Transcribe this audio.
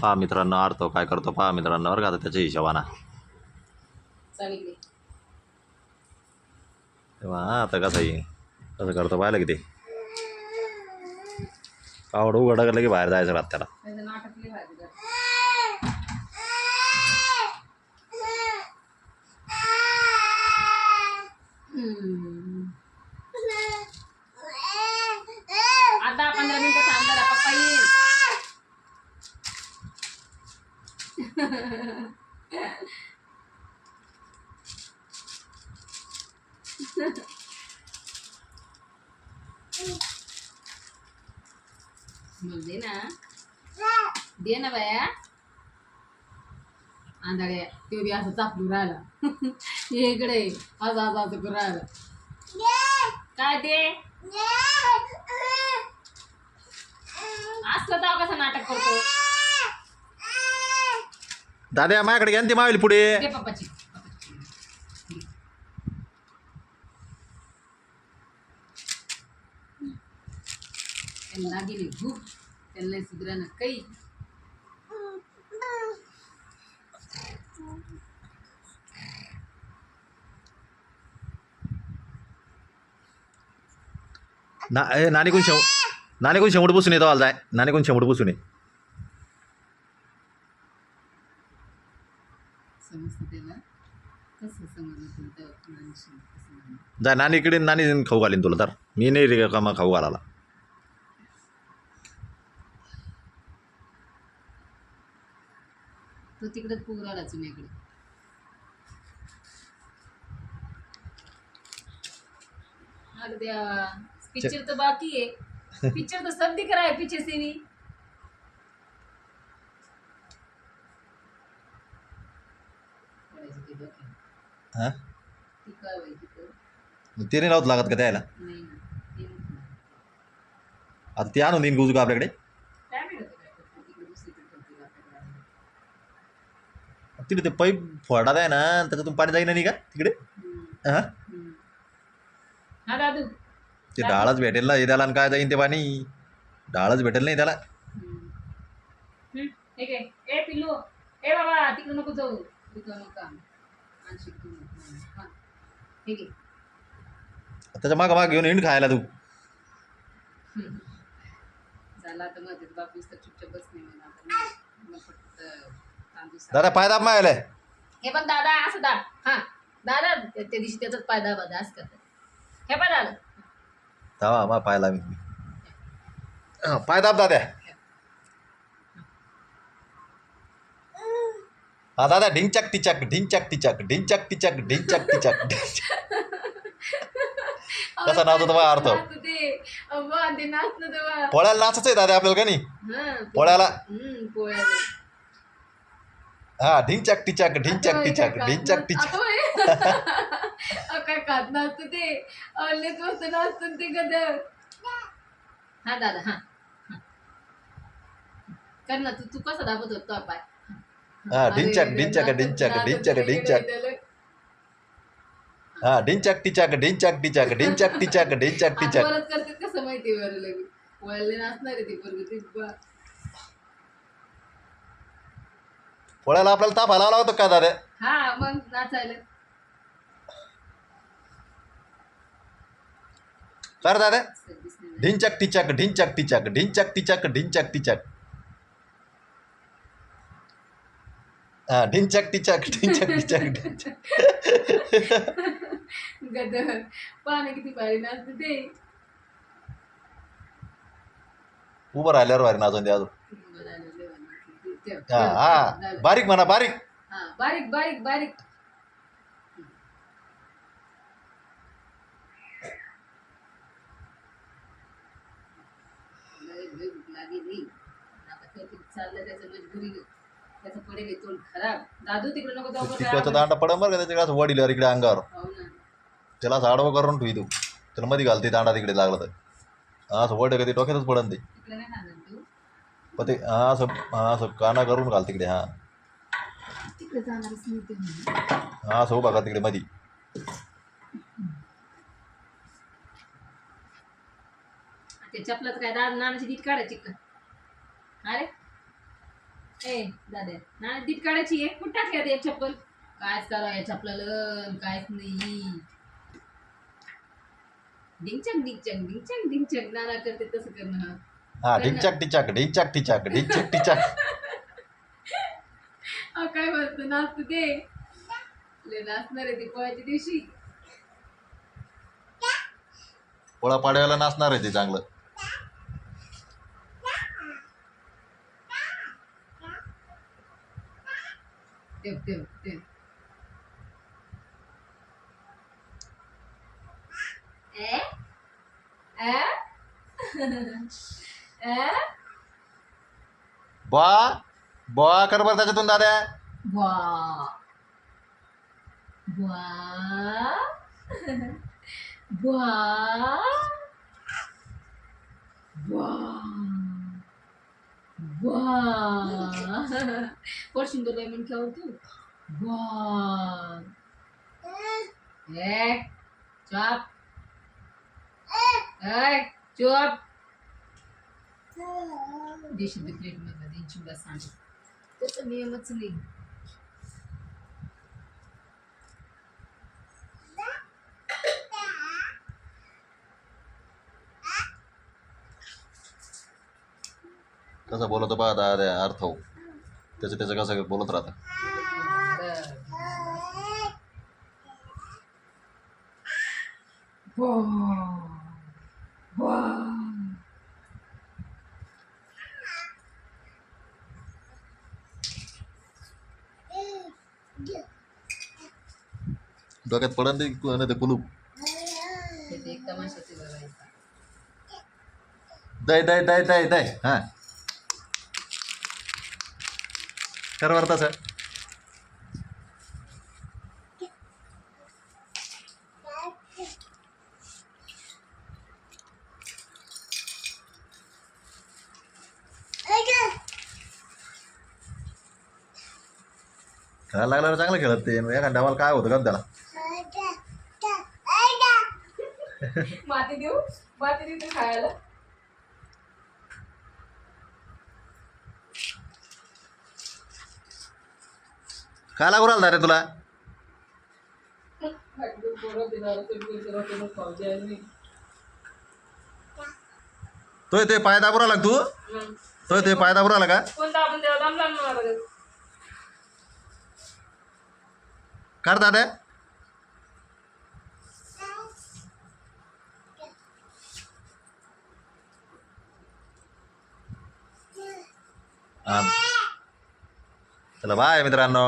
पहा मित्रांनो आरतो काय करतो पहा मित्रांनो बरं का आता त्याच्या हिशोबानं. तेव्हा आता कसं येईल कसं करतो पाहिलं की ते पावड उघडा की बाहेर जायचं राहत त्याला त्याचं नाटक लई भारी करतं. हम्म. आता पंधरा मिनिटं थांब जरा पप्पा येईल मग दे ना. दे ना बाया. आंधळ्या ते बी असं चापलू राहिला. इकडे असं असं असं करून राहिला. काय ते? असलं तर कसं नाटक करतो. दादा माझ्याकडे घ्या ना ती मावेल पुढे दे पप्पाची त्यांना गेली भूक त्यांना सुधरा ना काही ना ए नानी कोण शेव नानी कोण शेवट पुसून येतो जाय नानी कोण शेवट पुसून ये समजतं त्याला कसं समजलं कसं म्हणणं. नानी इकडे नानी खाऊ घालीन तुला तर. मी नाही रे का खाऊ घालायला. तो तिकडे पूर आला चुन्याकडे अरे देवा पिक्चर तो बाकी है पिक्चर तो सब दिख रहा है हां? ती नाही लावत लागत का त्याला. आता ते आणून देईन गुजू का आपल्याकडे तिकडे ते पाईप फोडात आहे ना त्याच्यातून पाणी जाईना नाही का तिकडे? हां? ते डाळच भेटेल ना त्याला काय जाईन ते पाणी? डाळच भेटेल नाही त्याला. ए पिल्लू. ए बाबा तिकडे नको जाऊ. त्याच्या मागं माग घेऊन हिंड खायला तू. झाला बापूस तर चुपचाप मग फक्त दादा पाय दाब मायला हे पण दादा असं दाब. हा दादा त्या त्या दिवशी त्याचाच पाय दाबा असं करतात. हे पण दादा. धावा मा पायला मी. हां, पाय दाब दाद्या. हा दादा ढिंचक टिचक ढिंचक टिचक ढिंचक टिचक ढिंचक टिचक कसा नाचतो बा अर्थ पोळ्याला नाचच आहे दादा आपल्याला का नाही हा पोळ्याला हा ढिंचक टिचक ढिंचक टिचक ढिंचक टिचक ते अल्लेच मस्त नाचतं ते हा दादा हा हा. कर ना तू तू कसा दाबत होतो पाय हा ढिंचक ढिंचक ढिंचक ढिंचक ढिंचक हा ढिंचक टिचक ढिंचक टिचक ढिंचक टिचक ढिंचक टिचक परत करते कसं माहिती बरं लगे वळले नाचणार आहे ते पोरगं ते बा- पोळ्याला आपल्याला ताप लावला होता का दादा हा मग नाचायला कर दादा. ढिंचक टिचक ढिंचक टिचक ढिंचक टिचक ढिंचक टिचक हा ढिंचक टिचक ढिंचक टिचक ढिंचक. गदर. पाणी किती भारी नाचते ते उभं राहिल्यावर भारी नाचून द्या अजून. हा हा. बारीक म्हणा बारीक. हा बारीक बारीक बारीक. लागली. आता काहीतरी चाललं त्याचं मजबुरी त्याचं पडेल हे तोंड खराब. दादू तिकडे नको जाऊ बरं तिकडचं का? दांडा पडन बरं का त्याच्या असं वडील इकडे अंगावर. हो ना. त्याला असं आडवं करून ठेवी तू. त्याला मध्ये घालते दांडा तिकडे लागला तर. हा असं वड कधी डोक्यातच पडन ते. तिकडे नाही खाणार तू. पण ते हा असं हा असं काना करून घाल तिकडे हा. तिकडे जाणारच नाही ते म्हणून. हा असं उभा का तिकडे मधी. ते चपलाचं काय दाद नानाची नीट काढायची का? अरे ए दादा ना दीट काढायची एक कुठं टाकल्या एक चप्पल? कायच करा या चपलाला कायच नाही. डिंचक डिंचक डिंचक डिंचक नाना करते तसं करणं. हा हा ढिंचाक टिचाक ढिंचाक टिचाक ढिंचक टिचाक अहो, काय मस्त नाचत ते लय नाचणार आहे ती पोळ्याच्या दिवशी. पोळा पाडव्याला नाचणार आहे ते चांगलं. तेव तेव तेव ए ए ए बा बा कर बरं त्याच्यातून दाद्या वा वा वा 와. 훨씬 더 레몬 겨우도. 와. 예. 쫙. 에이, 쫙. Deixa eu ver o que eu vou fazer. Deixa eu ver a Sandy. Eu também, eu vou te ligar. कसं बोलतो बा दाद्या अर्थ हो. त्याचं त्याचं कसं बोलत राहतं? डोक्यात पडन ते नाही ते कुलूप? दय दय दय दय दय हां. खरं बरं सर खेळायला लागल्यावर चांगलं खेळत ते. एका डावाला काय होतं का त्याला? माती देऊ? माती देऊ खायला? काय लागू राहिला रे तुला? तो ते पाय दाबू राहिला का तू? तो ते पाय दाबू राहिला का? कर दादा. चला बाय मित्रांनो.